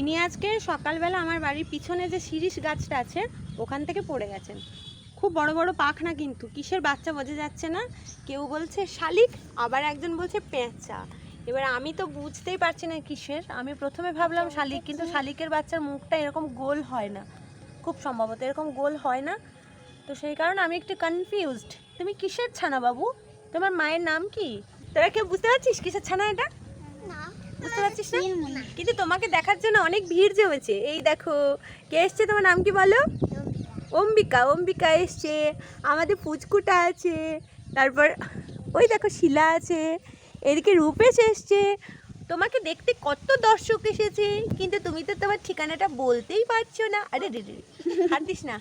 ইনি আজকে সকালবেলা আমার বাড়ির পিছনে যে শিরিষ গাছটা আছে, ওখান থেকে পড়ে গেছেন। খুব বড় বড় পাখনা কিন্তু, কিসের বাচ্চা বোঝা যাচ্ছে না। কেউ বলছে শালিক, আবার একজন বলছে পেঁচা। এবার আমি তো বুঝতেই পারছি না কিসের। আমি প্রথমে ভাবলাম শালিক, কিন্তু শালিকের বাচ্চার মুখটা এরকম গোল হয় না। খুব সম্ভবত এরকম গোল হয় না। তো সেই কারণে আমি একটু কনফিউজড তুমি কিসের ছানা বাবু? তোমার মায়ের নাম কি? তোরা কেউ বুঝতে পারছিস কিসের ছানা এটা? বুঝতে পারছিস না? কিন্তু তোমাকে দেখার জন্য অনেক ভিড় জমেছে। এই দেখো কে এসছে তোমার নাম কি বলো? অম্বিকা। অম্বিকা এসছে। আমাদের পুচকুটা আছে। তারপর ওই দেখো শিলা আছে। এদিকে রূপেশ এসছে। তোমাকে দেখতে কত দর্শক এসেছে কিন্তু তুমি তো তোমার ঠিকানাটা বলতেই পারছ না। আরে রে রে হাত দিস না।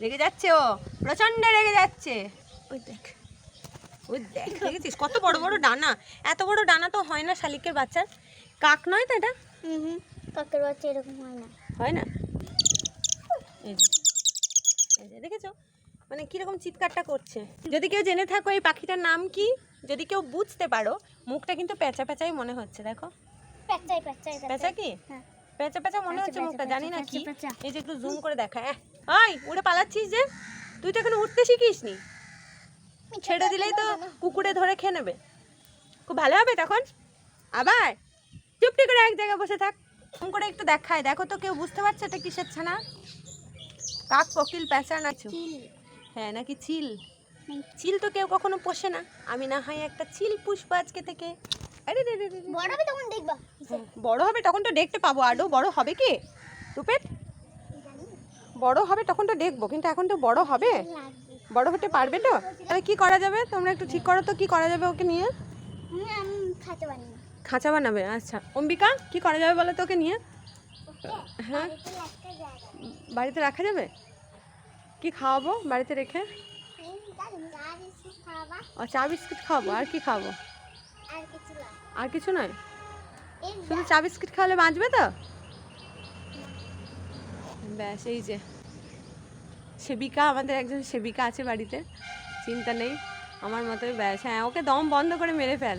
রেগে যাচ্ছে ও। প্রচণ্ড রেগে যাচ্ছে। ওই দেখ। ওই দেখ দেখেছিস? কত বড় বড় ডানা। এত বড় ডানা তো হয় না শালিকের বাচ্চার। কাক নয় তো এটা? হুম কাকের বাচ্চা এরকম হয় না। হয় না? এই যে দেখেছ? মানে কীরকম চিৎকারটা করছে। যদি কেউ জেনে থাকো এই পাখিটার নাম কি যদি কেউ বুঝতে পারো মুখটা কিন্তু পেঁচা পেঁচাই মনে হচ্ছে দেখো। পেঁচাই পেঁচাই পেঁচা কি? হ্যাঁ। পেঁচা পেঁচা মনে হচ্ছে মুখটা জানি না কি। এই যে একটু জুম করে দেখা। হ্যাঁ ওই উড়ে পালাচ্ছিস যে? তুই তো এখন উঠতে শিখিস নি ছেড়ে দিলেই তো কুকুরে ধরে খেয়ে নেবে। খুব ভালো হবে তখন। আবার চুপটি করে এক জায়গায় বসে থাক। ফোন করে একটু দেখায়। দেখো তো কেউ বুঝতে পারছে এটা কিসের ছানা? কাক কোকিল পেঁচা নাচু হ্যাঁ নাকি চিল? চিল তো কেউ কখনো পোষে না। আমি না হয় একটা চিল পুষবো আজকে থেকে। আরে রে। বড় হবে তখন দেখবা। বড় হবে তখন তো দেখতে পাবো। আরও বড় হবে কি? রূপের? বড় হবে তখন তো দেখব। কিন্তু এখন তো বড় হবে? বড় হতে পারবে তো? তাহলে কি করা যাবে? তোমরা একটু ঠিক করো তো কি করা যাবে ওকে নিয়ে? খাঁচা বানাবে। আচ্ছা। অম্বিকা কি করা যাবে বলো তো ওকে নিয়ে? হ্যাঁ? বাড়িতে রাখা যাবে। কি খাওয়াবো বাড়িতে রেখে? ও চা বিস্কিট খাওয়াবো আর কি খাওয়াবো? আর কিছু নয়? শুধু চা বিস্কিট খাওয়ালে বাঁচবে তো? ব্যাস এই যে। সেবিকা আমাদের একজন সেবিকা আছে বাড়িতে চিন্তা নেই আমার মতোই ব্যাস। হ্যাঁ ওকে দম বন্ধ করে মেরে ফেল।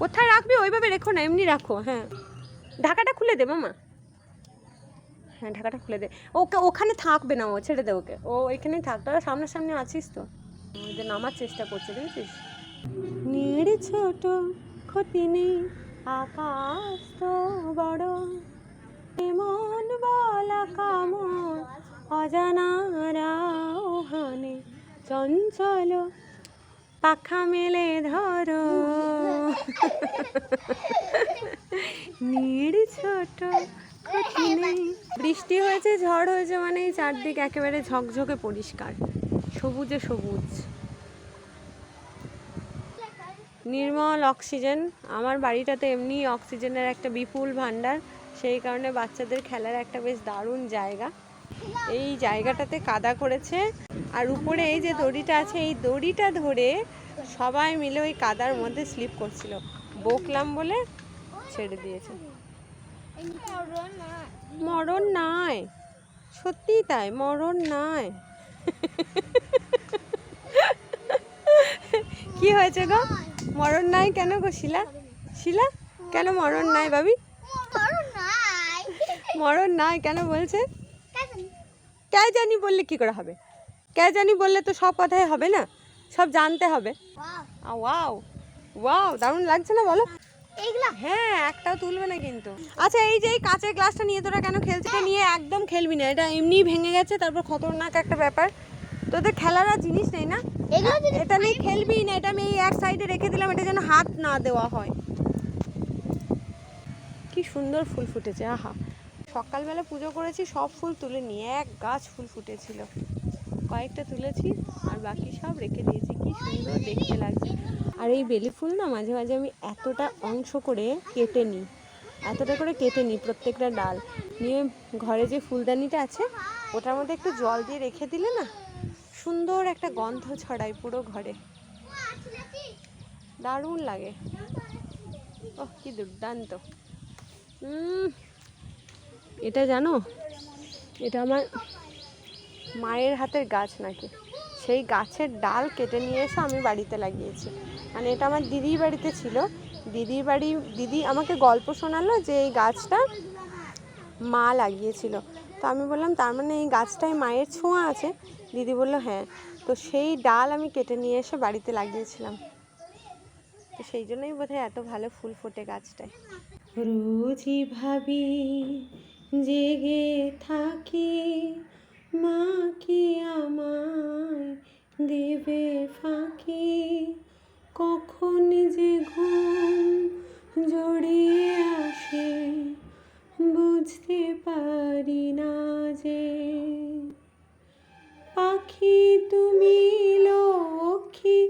কোথায় রাখবি? ওইভাবে রেখো না এমনি রাখো হ্যাঁ। ঢাকাটা খুলে দে মামা। হ্যাঁ ঢাকাটা খুলে দে। ওকে ওখানে থাকবে না ও ছেড়ে দে ওকে। ও এখানেই থাক তোরা সামনাসামনি আছিস তো? যে নামার চেষ্টা করছে দেখেছিস নীড় ছোট ক্ষতি নেই আকাশ তো চঞ্চল পাখা মেলে ধরো। নীড় ছোট বৃষ্টি হয়েছে, ঝড় হয়েছে মানে এই চারদিক একেবারে ঝকঝকে পরিষ্কার। সবুজে সবুজ। নির্মল অক্সিজেন। আমার বাড়িটাতে এমনি অক্সিজেনের একটা বিপুল ভাণ্ডার। সেই কারণে বাচ্চাদের খেলার একটা বেশ দারুণ জায়গা। এই জায়গাটাতে কাদা করেছে। আর উপরে এই যে দড়িটা আছে এই দড়িটা ধরে সবাই মিলে ওই কাদার মধ্যে স্লিপ করছিল। বকলাম বলে ছেড়ে দিয়েছে। মরণ নাই। সত্যিই তাই মরণ নাই। কি হয়েছে গো? মরণ নাই কেন গো শিলা? শিলা কেন মরণ নাই নাই। মরণ নাই কেন বলছে? কে জানি বললে কি করে হবে? কে জানি বললে তো সব কথাই হবে না? সব জানতে হবে। ওয়াও ওয়াও দারুণ লাগছে না বলো? হ্যাঁ একটাও তুলবে না কিন্তু। আচ্ছা এই যে এই কাঁচের গ্লাসটা নিয়ে তোরা কেন খেলছিস? নিয়ে একদম খেলবি না। এটা এমনিই ভেঙে গেছে তারপর খতরনাক একটা ব্যাপার। তোদের খেলার আর জিনিস নেই না? এটা নিয়ে খেলবি না এটা আমি এই এক সাইডে রেখে দিলাম এটা যেন হাত না দেওয়া হয়। কি সুন্দর ফুল ফুটেছে আহা। সকালবেলা পুজো করেছি সব ফুল তুলে নিয়ে এক গাছ ফুল ফুটেছিল। কয়েকটা তুলেছি আর বাকি সব রেখে দিয়েছি। কি সুন্দর দেখতে লাগছে। আর এই বেলি ফুল না মাঝে মাঝে আমি এতটা অংশ করে কেটে নিই এতটা করে কেটে নিই প্রত্যেকটা ডাল। নিয়ে ঘরে যে ফুলদানিটা আছে ওটার মধ্যে একটু জল দিয়ে রেখে দিলে না সুন্দর একটা গন্ধ ছড়ায় পুরো ঘরে। দারুণ লাগে। ওহ কি দুর্দান্ত। উম, এটা জানো? এটা আমার মায়ের হাতের গাছ নাকি? সেই গাছের ডাল কেটে নিয়ে এসে আমি বাড়িতে লাগিয়েছি। মানে এটা আমার দিদির বাড়িতে ছিল। দিদির বাড়ি, দিদি আমাকে গল্প শোনালো যে এই গাছটা মা লাগিয়েছিল। তো আমি বললাম, তার মানে এই গাছটায় মায়ের ছোঁয়া আছে? দিদি বলল হ্যাঁ। তো সেই ডাল আমি কেটে নিয়ে এসে বাড়িতে লাগিয়েছিলাম। তো সেই জন্যই বোধহয় এত ভালো ফুল ফোটে গাছটায়। রোজই ভাবি জেগে থাকি, মা কি আমায় দেবে ফাঁকি? কখন যে ঘুম জড়িয়ে আসে, বুঝতে পারি না যে। পাখি তুমি লক্ষ্মী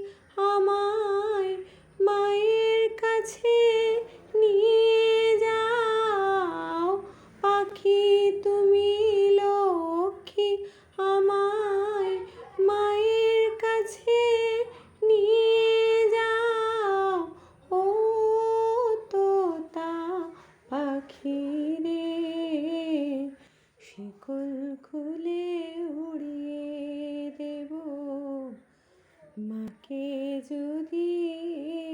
মাকে যদি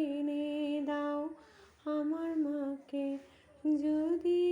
এনে দাও আমার মাকে যদি